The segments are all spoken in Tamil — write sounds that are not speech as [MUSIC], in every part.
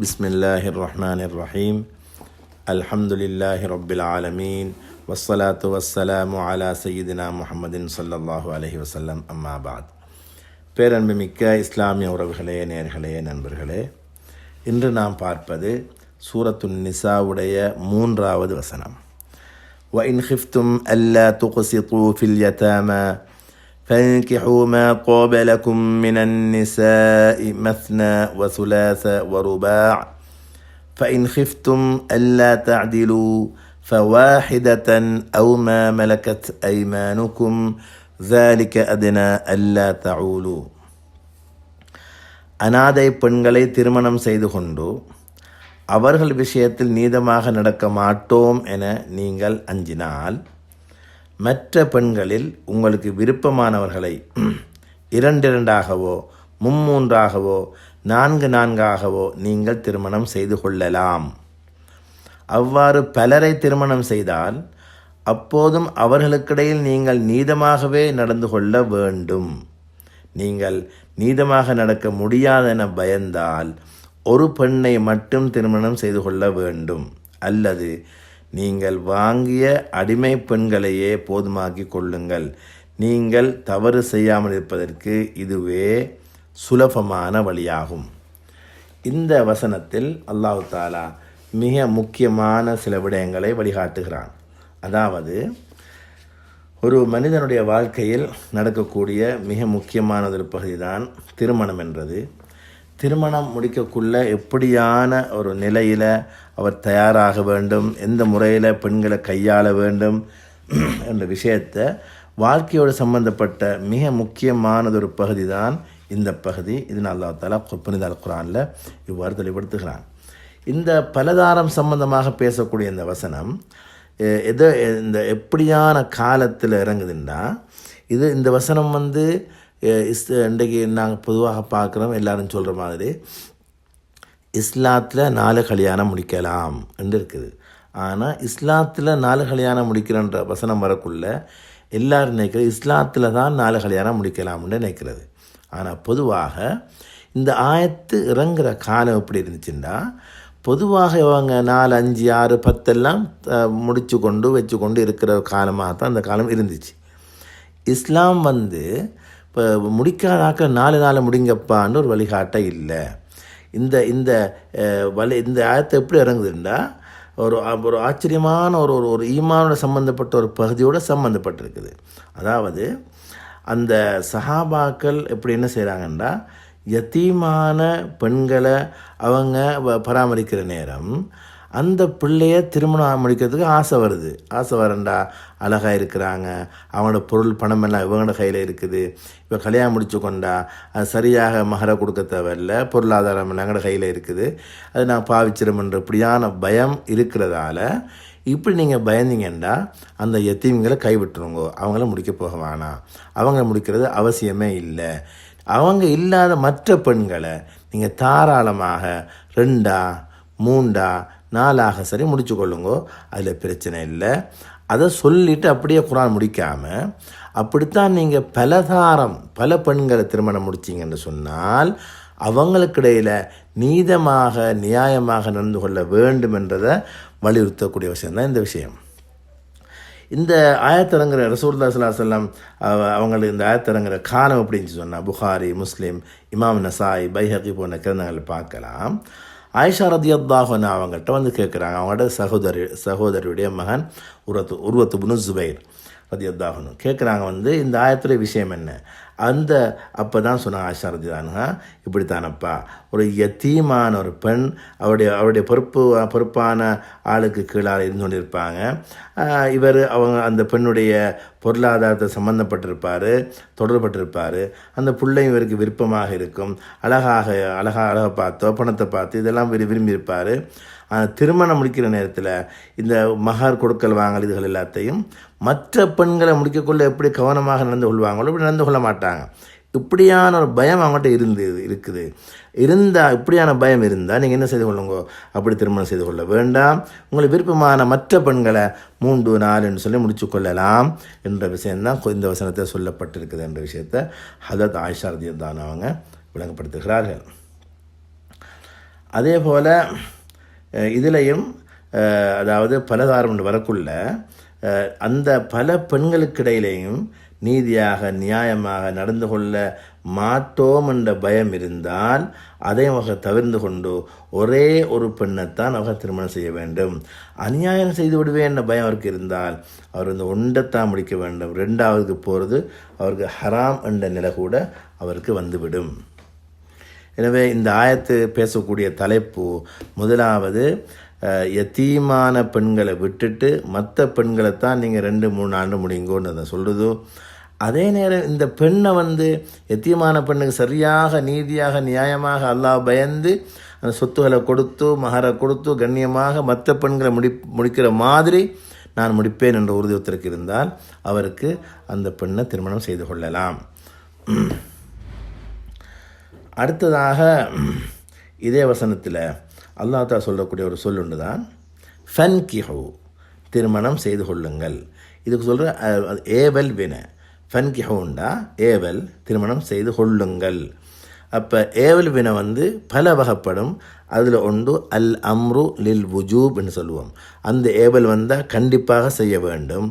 بسم الله الرحمن الرحيم الحمد لله رب العالمين والصلاة والسلام على سيدنا محمد صلى الله عليه وسلم أما بعد பேரன்புமிக்க இஸ்லாமிய உறவுகளே நேர்களே நண்பர்களே இன்று நாம் பார்ப்பது சூரத்துன் நிசாவுடைய மூன்றாவது வசனம் وإن خفتم ألا تقسطوا في اليتامى فانكحوا ما طاب لكم من النساء مثنى وثلاث ورباع فإن خفتم ألا تعدلوا فواحدة أو ما ملكت أيمانكم ذلك أدنى ألا تعولوا அனாதை பெண்களை திருமணம் செய்து கொண்டு அவர்கள் விஷயத்தில் நீதமாக நடக்க மாட்டோம் என நீங்கள் அஞ்சினால் மற்ற பெண்களில் உங்களுக்கு விருப்பமானவர்களை [CLEARS THROAT] இரண்டிரண்டாகவோ மும்மூன்றாகவோ நான்கு நான்காகவோ நீங்கள் திருமணம் செய்து கொள்ளலாம். அவ்வாறு பலரை திருமணம் செய்தால் அப்போதும் அவர்களுக்கிடையில் நீங்கள் நீதமாகவே நடந்து கொள்ள வேண்டும். நீங்கள் நீதமாக நடக்க முடியாதென பயந்தால் ஒரு பெண்ணை மட்டும் திருமணம் செய்து கொள்ள வேண்டும். அல்லது நீங்கள் வாங்கிய அடிமை பெண்களையே போதுமாக்கி கொள்ளுங்கள். நீங்கள் தவறு செய்யாமல் இருப்பதற்கு இதுவே சுலபமான வழியாகும். இந்த வசனத்தில் அல்லாஹு தாலா மிக முக்கியமான சில விடயங்களை வழிகாட்டுகிறான். அதாவது ஒரு மனிதனுடைய வாழ்க்கையில் நடக்கக்கூடிய மிக முக்கியமானது ஒரு திருமணம் என்றது. திருமணம் முடிக்கக்குள்ள எப்படியான ஒரு நிலையில் அவர் தயாராக வேண்டும் எந்த முறையில் பெண்களை கையாள வேண்டும் என்ற விஷயத்தை வாழ்க்கையோடு சம்பந்தப்பட்ட மிக முக்கியமானது ஒரு பகுதி தான் இந்த பகுதி. இது அல்லா தாலா புனித அல் குரானில் இவ்வாறு தெளிவுபடுத்துகிறான். இந்த பலதாரம் சம்பந்தமாக பேசக்கூடிய இந்த வசனம் எது இந்த எப்படியான காலத்தில் இறங்குதுன்னா இது இந்த வசனம் வந்து இஸ் இன்றைக்கு நாங்கள் பொதுவாக பார்க்குறோம் எல்லாரும் சொல்கிற மாதிரி. இஸ்லாத்தில் நாலு கல்யாணம் முடிக்கலாம் என்று இருக்குது. ஆனால் இஸ்லாத்தில் நாலு கல்யாணம் முடிக்கிறன்ற வசனம் வரக்குள்ள எல்லோரும் நினைக்கிற இஸ்லாத்தில் தான் நாலு கல்யாணம் முடிக்கலாம்னு நினைக்கிறது. ஆனால் பொதுவாக இந்த ஆயத்து இறங்குற காலம் எப்படி இருந்துச்சுன்னா பொதுவாக இவங்க நாலு அஞ்சு ஆறு பத்தெல்லாம் முடிச்சு கொண்டு வச்சு கொண்டு இருக்கிற காலமாக தான் அந்த காலம் இருந்துச்சு. இஸ்லாம் வந்து இப்போ முடிக்காதாக்க நாலு நாள் முடிங்கப்பான்னு ஒரு வழிகாட்ட இல்லை. இந்த இந்த வழி இந்த ஆயத்தை எப்படி இறங்குதுன்னா ஒரு ஒரு ஆச்சரியமான ஒரு ஒரு ஒரு ஈமானோட சம்மந்தப்பட்ட ஒரு பகுதியோடு சம்மந்தப்பட்டிருக்குது அதாவது அந்த சஹாபாக்கள் எப்படி என்ன செய்கிறாங்கன்னா யத்தீமான பெண்களை அவங்க பராமரிக்கிற நேரம் அந்த பிள்ளைய திருமணம் முடிக்கிறதுக்கு ஆசை வருது. ஆசை வரண்டா அழகாக இருக்கிறாங்க. அவனோட பொருள் பணம் எல்லாம் இவங்களோட கையில் இருக்குது. இப்போ கல்யாணம் முடிச்சு கொண்டா அது சரியாக மகர கொடுக்க தேவையில்ல. பொருளாதாரம் எங்களோட கையில் இருக்குது. அது நான் பாவிச்சிருமன்ற இப்படியான பயம் இருக்கிறதால இப்படி நீங்கள் பயந்தீங்கன்னா அந்த எத்தீம்களை கைவிட்டுருங்கோ. அவங்கள முடிக்க போக வேணாம் அவங்க முடிக்கிறது அவசியமே இல்லை. அவங்க இல்லாத மற்ற பெண்களை நீங்கள் தாராளமாக ரெண்டா மூண்டா நாளாக சரி முடிச்சு கொள்ளுங்கோ. அதில் பிரச்சனை இல்லை. அதை சொல்லிவிட்டு அப்படியே குரான் முடிக்காமல் அப்படித்தான் நீங்கள் பலதாரம் பல பெண்களை திருமணம் முடிச்சிங்கன்னு சொன்னால் அவங்களுக்கிடையில் நீதமாக நியாயமாக நடந்து கொள்ள வேண்டும் என்றதை வலியுறுத்தக்கூடிய விஷயம்தான் இந்த விஷயம். இந்த ஆயத்தரங்கிற ரசூல்லா சல்லா சொல்லம் அவங்களுக்கு இந்த ஆயத்தரங்கிற காலம் அப்படின்னு சொன்னால் புகாரி முஸ்லீம் இமாம் நசாய் பைஹகி போன்ற கிரந்தங்களை பார்க்கலாம். ஆயிஷா ரதி அவங்ககிட்ட வந்து கேட்குறாங்க அவங்களோட சகோதரி சகோதரியுடைய மகன் உருவத்து உருவத்து புனு ஜுபைர் ரதி கேட்குறாங்க வந்து இந்த ஆயத்துடைய விஷயம் என்ன? அந்த அப்போ தான் சொன்னாங்க ஆஷா ரதிதானுங்க இப்படி தானப்பா ஒரு யத்தீமான ஒரு பெண் அவருடைய அவருடைய பொறுப்பு பொறுப்பான ஆளுக்கு கீழாக இருந்து கொண்டிருப்பாங்க. இவர் அவங்க அந்த பெண்ணுடைய பொருளாதாரத்தை சம்மந்தப்பட்டிருப்பார் தொடர்பட்டிருப்பார். அந்த பிள்ளையும் இவருக்கு விருப்பமாக இருக்கும். அழகாக அழகாக அழகாக பார்த்தோ பணத்தை பார்த்து இதெல்லாம் விரு விரும்பியிருப்பார். திருமணம் முடிக்கிற நேரத்தில் இந்த மகார் கொடுக்கல் வாங்கல் இதுகள் எல்லாத்தையும் மற்ற பெண்களை முடிக்கக்குள்ள எப்படி கவனமாக நடந்து கொள்வாங்களோ இப்படி நடந்து கொள்ள மாட்டாங்க. இப்படியான ஒரு பயம் அவங்ககிட்ட இருந்து இருக்குது. இருந்தால் இப்படியான பயம் இருந்தால் நீங்கள் என்ன செய்து கொள்ளுங்க? அப்படி திருமணம் செய்து கொள்ள வேண்டாம். உங்களுக்கு விருப்பமான மற்ற பெண்களை மூன்று நாலுன்னு சொல்லி முடிச்சு கொள்ளலாம் என்ற விஷயந்தான் இந்த வசனத்தை சொல்லப்பட்டிருக்குது என்ற விஷயத்தை ஹதத் ஆயிஷா தான் அவங்க விளங்கப்படுத்துகிறார்கள். அதே போல் இதிலையும் அதாவது பலதாரம் என்று வரக்குள்ள அந்த பல பெண்களுக்கிடையிலேயும் நீதியாக நியாயமாக நடந்து கொள்ள மாட்டோம் என்ற பயம் இருந்தால் அதை அவங்க தவிர்ந்து கொண்டு ஒரே ஒரு பெண்ணைத்தான் அவங்க திருமணம் செய்ய வேண்டும். அநியாயம் செய்து விடுவேன் என்ற பயம் அவருக்கு இருந்தால் அவர் இந்த ஒன்றைத்தான் முடிக்க வேண்டும். ரெண்டாவதுக்கு போகிறது அவருக்கு ஹராம் என்ற நிலை கூட அவருக்கு வந்துவிடும். எனவே இந்த ஆயத்து பேசக்கூடிய தலைப்பு முதலாவது எத்தீமான பெண்களை விட்டுட்டு மற்ற பெண்களை தான் நீங்கள் ரெண்டு மூணு ஆண்டு முடியுங்கன்னு அதை சொல்லுது அதே நேரம் இந்த பெண்ணை வந்து எத்தியமான பெண்ணுக்கு சரியாக நீதியாக நியாயமாக அல்லாஹ் பயந்து அந்த சொத்துக்களை கொடுத்து மகரை கொடுத்து கண்ணியமாக மற்ற பெண்களை முடி முடிக்கிற மாதிரி நான் முடிப்பேன் என்ற உறுதியத்திற்கு இருந்தால் அவருக்கு அந்த பெண்ணை திருமணம் செய்து கொள்ளலாம். அடுத்ததாக இதே வசனத்தில் அல்லாஹ் சொல்லக்கூடிய ஒரு சொல் ஒன்று தான் ஃபன் கிஹு திருமணம் செய்து கொள்ளுங்கள். இதுக்கு சொல்கிற ஏவல் வின. ஃபன் கிஹுண்டா ஏவல் திருமணம் செய்து கொள்ளுங்கள். அப்போ ஏவல் வினை வந்து பல வகைப்படும். அதில் ஒன்று அல் அம்ரு லில் வுஜூப்னு என்று சொல்லுவோம். அந்த ஏவல் வந்தால் கண்டிப்பாக செய்ய வேண்டும்.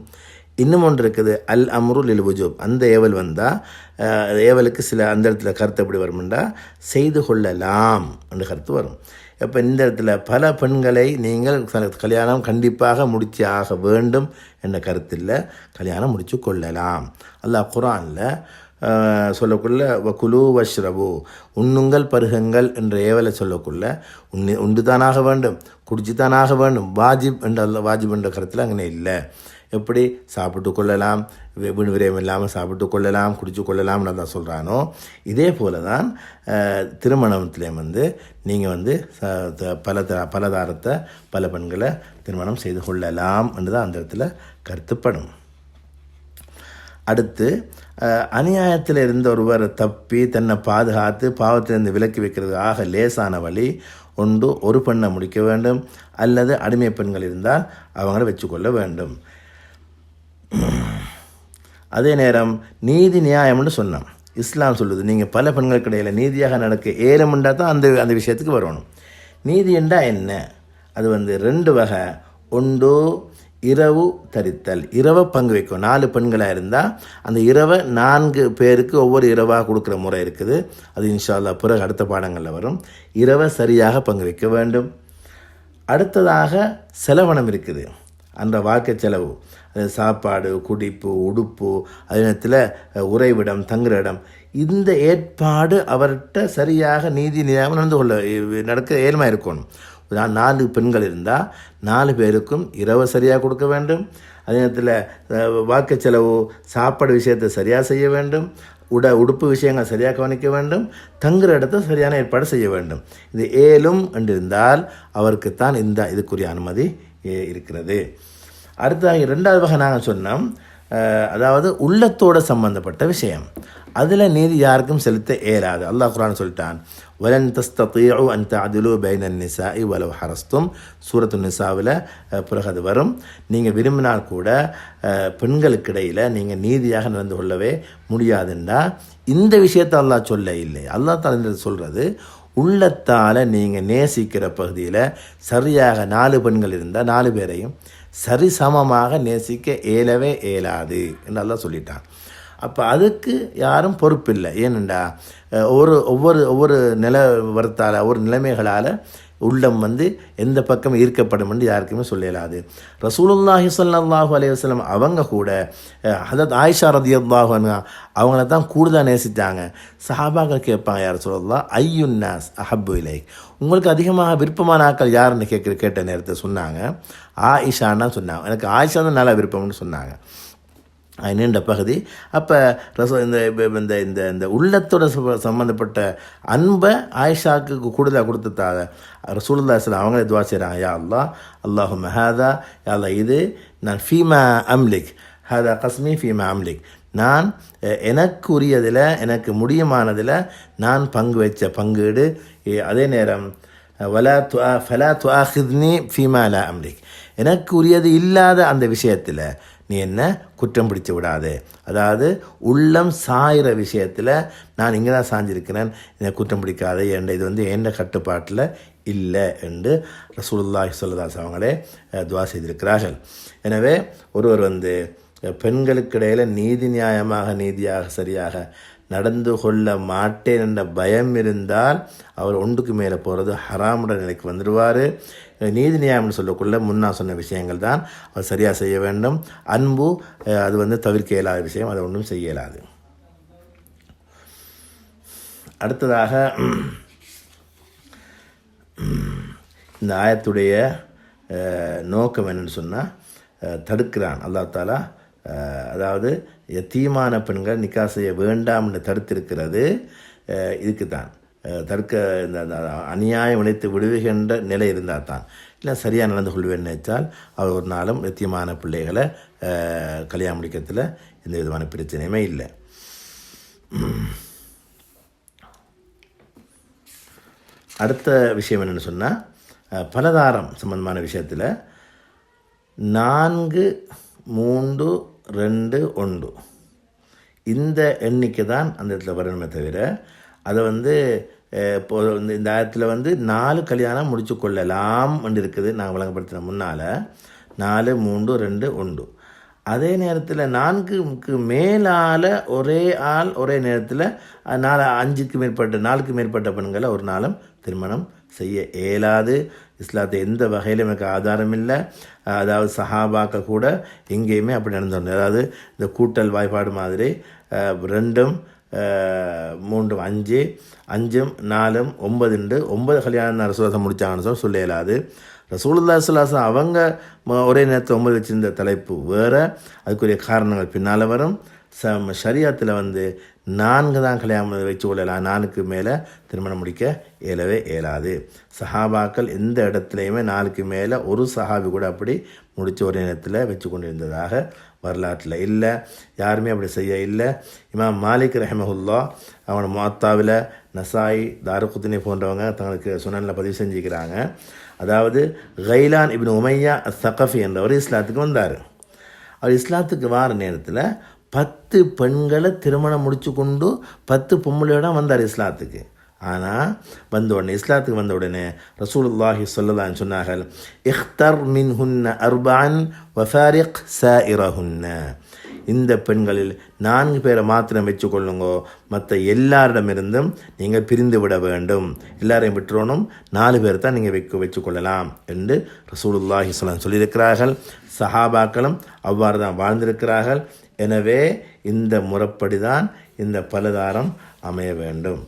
இன்னும் ஒன்று இருக்குது அல் அம்ரு லில் வுஜூப். அந்த ஏவல் வந்தால் ஏவலுக்கு சில அந்த இடத்துல கருத்து எப்படி வரும்டா செய்து கொள்ளலாம் என்ற கருத்து வரும். இப்போ இந்த இடத்துல பல பெண்களை நீங்கள் கல்யாணம் கண்டிப்பாக முடித்து ஆக வேண்டும் என்ற கருத்தில் கல்யாணம் முடித்து கொள்ளலாம். அல்லாஹ் குரானில் சொல்லக்குள்ள குலு வஷ்ரபு உண்ணுங்கள் பருகங்கள் என்ற ஏவலை சொல்லக்குள்ள உண்ணி உண்டு தானாக வேண்டும் குடிச்சு தானாக வேண்டும் வாஜிப் என்ற வாஜிப் என்ற கருத்தில் அங்கே இல்லை. எப்படி சாப்பிட்டு கொள்ளலாம்? வி- வீண் விரயம் இல்லாமல் சாப்பிட்டு கொள்ளலாம் குடிச்சு கொள்ளலாம்னு தான் சொல்கிறானோ இதே போல தான் அஹ், திருமணத்திலே வந்து நீங்கள் வந்து த- பல த பலதாரத்தை பல பெண்களை திருமணம் செய்து கொள்ளலாம் என்று தான் அந்த இடத்துல கருத்துப்படும். அடுத்து அநியாயத்தில் இருந்த ஒருவர் தப்பி தன்னை பாதுகாத்து பாவத்திலிருந்து விலக்கி வைக்கிறது ஆக லேசான வழி ஒன்று ஒரு பெண்ணை முடிக்க வேண்டும் அல்லது அடிமை பெண்கள் இருந்தால் அவங்கள வச்சுக்கொள்ள வேண்டும். [CLEARS THROAT] அதே நேரம் நீதி நியாயம்னு சொன்னோம் இஸ்லாம் சொல்லுது நீங்கள் பல பெண்களுக்கு இடையில் நீதியாக நடக்க ஏலமுண்டா தான் அந்த அந்த விஷயத்துக்கு வரணும். நீதி என்றா என்ன? அது வந்து ரெண்டு வகை. ஒன்று இரவு தரித்தல். இரவை பங்கு வைக்கும். நாலு பெண்களாக இருந்தால் அந்த இரவை நான்கு பேருக்கு ஒவ்வொரு இரவாக கொடுக்குற முறை இருக்குது. அது இன்ஷால்லா பிறகு அடுத்த பாடங்களில் வரும். இரவை சரியாக பங்கு வைக்க வேண்டும். அடுத்ததாக செலவனம் இருக்குது. அந்த வாழ்க்கை செலவு. சாப்பாடு குடிப்பு உடுப்பு அதே நேரத்தில் உறைவிடம் தங்குற இடம். இந்த ஏற்பாடு அவர்கிட்ட சரியாக நீதி நியாயம் நடந்து கொள்ள நடக்க ஏழ்மையாக இருக்கணும்? நான் நாலு பெண்கள் இருந்தால் நாலு பேருக்கும் இரவு சரியாக கொடுக்க வேண்டும். அதே நேரத்தில் வாக்கு செலவு சாப்பாடு விஷயத்தை சரியாக செய்ய வேண்டும். உட உடுப்பு விஷயங்கள் சரியாக கவனிக்க வேண்டும். தங்குற இடத்தை சரியான ஏற்பாடு செய்ய வேண்டும். இது ஏலும் என்றிருந்தால் அவருக்குத்தான் இந்த இதுக்குரிய அனுமதி இருக்கிறது. அடுத்ததாக இரண்டாவது வகை நாங்கள் சொன்னோம் அதாவது உள்ளத்தோடு சம்பந்தப்பட்ட விஷயம். அதில் நீதி யாருக்கும் செலுத்த இயலாது. அல்லாஹ் குரான் சொல்லிட்டான் வலன் தஸ்தீஉ அன் தஅதிலு பைனன் நிசா இவ்வளவு ஹரஸ்தும். சூரத்து நிசாவில் பிறகு அது வரும். நீங்கள் விரும்பினால் கூட பெண்களுக்கிடையில் பெண்களுக்கு இடையில் நீங்கள் நீதியாக நடந்து கொள்ளவே முடியாதுண்டா. இந்த விஷயத்தை அல்லாஹ் சொல்ல இல்லை. அல்லாஹ் தான் சொல்கிறது உள்ளத்தால் நீங்கள் நேசிக்கிற பகுதியில் சரியாக நாலு பெண்கள் இருந்தால் நாலு பேரையும் சரிசமமாக நேசிக்க இயலவே இயலாது என்றெல்லாம் சொல்லிட்டான். அப்போ அதுக்கு யாரும் பொறுப்பில்லை. ஏனெண்டா அஹ், ஒவ்வொரு ஒவ்வொரு ஒவ்வொரு நிலவரத்தால் ஒவ்வொரு நிலைமைகளால் உள்ளம் வந்து எந்த பக்கம் ஈர்க்கப்படும் என்று யாருக்குமே சொல்லலாது. ரசூலுல்லாஹி சொல்லாஹூ அலையவசலம் அவங்க கூட ஹதத் ஆயிஷா ரதியல்லாஹு அவங்கள தான் கூடுதலாக நேசித்தாங்க சஹாபாக்கள் கேட்பாங்க யார் சொல்லலாம் ஐயுன்னாஸ் அஹப்பு இலை உங்களுக்கு அதிகமாக விருப்பமான ஆக்கள் யாருன்னு கேட்குற கேட்ட நேரத்தை சொன்னாங்க. ஆயிஷான்னா சொன்னாங்க. எனக்கு ஆயிஷா தான் நல்லா விருப்பம்னு சொன்னாங்க. நீண்ட பகுதி. அப்போ ரச இந்த இந்த இந்த இந்த உள்ளத்தோட சம்மந்தப்பட்ட அன்பை ஆயிஷாக்கு கூடுதலாக கொடுத்ததாக ரசூலுல்லா இஸ்லாம் அவங்களே துவா செய்கிறாங்க யா அல்லாஹ் அல்லாஹு மெஹாதா யா இது நான் ஃபீமா அம்லிக் ஹாதா கஸ்மி ஃபீமா அம்லிக். நான் எனக்கு உரியதில் எனக்கு முடியுமானதில் நான் பங்கு வச்ச பங்கீடு அதே நேரம் வலா துவா ஃபலா துவாஹிதினி ஃபீமா லா அம்லிக் எனக்கு உரியது இல்லாத அந்த விஷயத்தில் நீ என்ன குற்றம் பிடிச்சு விடாதே. அதாவது உள்ளம் சாயிற விஷயத்தில் நான் இங்கே தான் சாஞ்சிருக்கிறேன் என்னை குற்றம் பிடிக்காதே என்ன இது வந்து என்ன கட்டுப்பாட்டில் இல்லை என்று ரசூலுல்லாஹி சொல்லதாஸ் அவங்களே துவா செய்திருக்கிறார்கள். எனவே ஒருவர் வந்து பெண்களுக்கிடையில் பெண்களுக்கு நீதி நியாயமாக நீதியாக சரியாக நடந்து கொள்ள மாட்டேன் என்ற பயம் இருந்தால் அவர் ஒன்றுக்கு மேலே போகிறது ஹராமுட நிலைக்கு வந்துடுவார். நீதி நியாயம்னு சொல்லக்குள்ள முன்னா சொன்ன விஷயங்கள் தான் அவர் சரியாக செய்ய வேண்டும். அன்பு அது வந்து தவிர்க்க இயலாத விஷயம் அதை ஒன்றும் செய்ய இயலாது. அடுத்ததாக இந்த ஆயத்துடைய நோக்கம் என்னன்னு சொன்னால் தடுக்கிறான். அல்லா தாலா அதாவது எத்தீமான பெண்கள் நிக்கா செய்ய வேண்டாம் என்று தடுத்திருக்கிறது இதுக்கு தான் தடுக்க இந்த அநியாயம் இழைத்து விடுவிக்கின்ற நிலை இருந்தால் தான். இல்லை சரியாக நடந்து கொள்வேன் நினைச்சால் அவர் ஒரு நாளும் தீமான பிள்ளைகளை கல்யாணம் முடிக்கிறதுல எந்த விதமான பிரச்சனையுமே இல்லை. அடுத்த விஷயம் என்னென்னு சொன்னால் பலதாரம் சம்பந்தமான விஷயத்தில் நான்கு மூன்று ரெண்டு ஒன்று. இந்த எண்ணிக்கை தான் அந்த இடத்துல வரணுமே தவிர அதை வந்து இப்போ இந்த இந்த ஆயிரத்தில் வந்து நாலு கல்யாணம் முடிச்சு கொள்ளலாம் என்று இருக்குது நான் வழங்கப்படுத்தின முன்னால். நாலு மூன்று ரெண்டு ஒன்று. அதே நேரத்தில் நான்குக்கு மேலால் ஒரே ஆள் ஒரே நேரத்தில் நாலு அஞ்சுக்கு மேற்பட்ட நாலுக்கு மேற்பட்ட பெண்களை ஒரு நாளும் திருமணம் செய்ய இயலாது. இஸ்லாத்தை எந்த வகையிலும் எனக்கு ஆதாரம் இல்லை அதாவது சஹாபாக்க கூட எங்கேயுமே அப்படி நடந்து அதாவது இந்த கூட்டல் வாய்ப்பாடு மாதிரி ரெண்டும் மூன்றும் அஞ்சு அஞ்சும் நாலும் ஒன்பதுண்டு ஒன்பது கல்யாணம் ரசூலாசம் முடித்தாங்கன்னு சொல்லி சொல்ல இயலாது. ரசூலுல்லா சுல்லாசம் அவங்க ஒரே நேரத்தில் ஒன்பது வச்சிருந்த தலைப்பு வேறு. அதுக்குரிய காரணங்கள் பின்னால் வரும். ச ஷரியாத்தில் வந்து நான்கு தான் கல்யாணம் வச்சு கொள்ளலாம் நாலுக்கு மேலே திருமணம் முடிக்க இயலவே இயலாது. சஹாபாக்கள் எந்த இடத்துலையுமே நாலுக்கு மேலே ஒரு சஹாபி கூட அப்படி முடித்த ஒரு நேரத்தில் வச்சு கொண்டிருந்ததாக வரலாற்றில் இல்லை. யாருமே அப்படி செய்ய இல்லை. இமாம் மாலிக் ரஹமஹுல்லா அவனோட மாத்தாவில் நசாய் தாருகுத்தினி போன்றவங்க தங்களுக்கு சுனனில் பதிவு செஞ்சுக்கிறாங்க. அதாவது கைலான் இபின் உமையா சகஃபி என்றவர் இஸ்லாத்துக்கு வந்தார். அவர் இஸ்லாத்துக்கு வார நேரத்தில் பத்து பெண்களை திருமணம் முடிச்சு கொண்டு பத்து பொம்பளையோட வந்தார் இஸ்லாத்துக்கு. ஆனால் வந்த உடனே இஸ்லாத்துக்கு வந்த உடனே ரசூலுல்லாஹி சொல்லலான்னு சொன்னார்கள் இஹ்தர் மின் ஹுன்ன அர்பான் வஃபாரிக் சாயிரஹுன்ன. இந்த பெண்களில் நான்கு பேரை மாத்திரம் வச்சுக்கொள்ளுங்கோ மற்ற எல்லாரிடமிருந்தும் நீங்கள் பிரிந்து விட வேண்டும். எல்லாரையும் விட்டுறணும் நாலு பேர் தான் நீங்கள் வைக்க வச்சுக்கொள்ளலாம் என்று ரசூலுல்லாஹி சொல்லலாம் சொல்லியிருக்கிறார்கள். சஹாபாக்களும் அவ்வாறு தான் வாழ்ந்திருக்கிறார்கள். எனவே இந்த முறைப்படி தான் இந்த பலதாரம் அமைய வேண்டும்.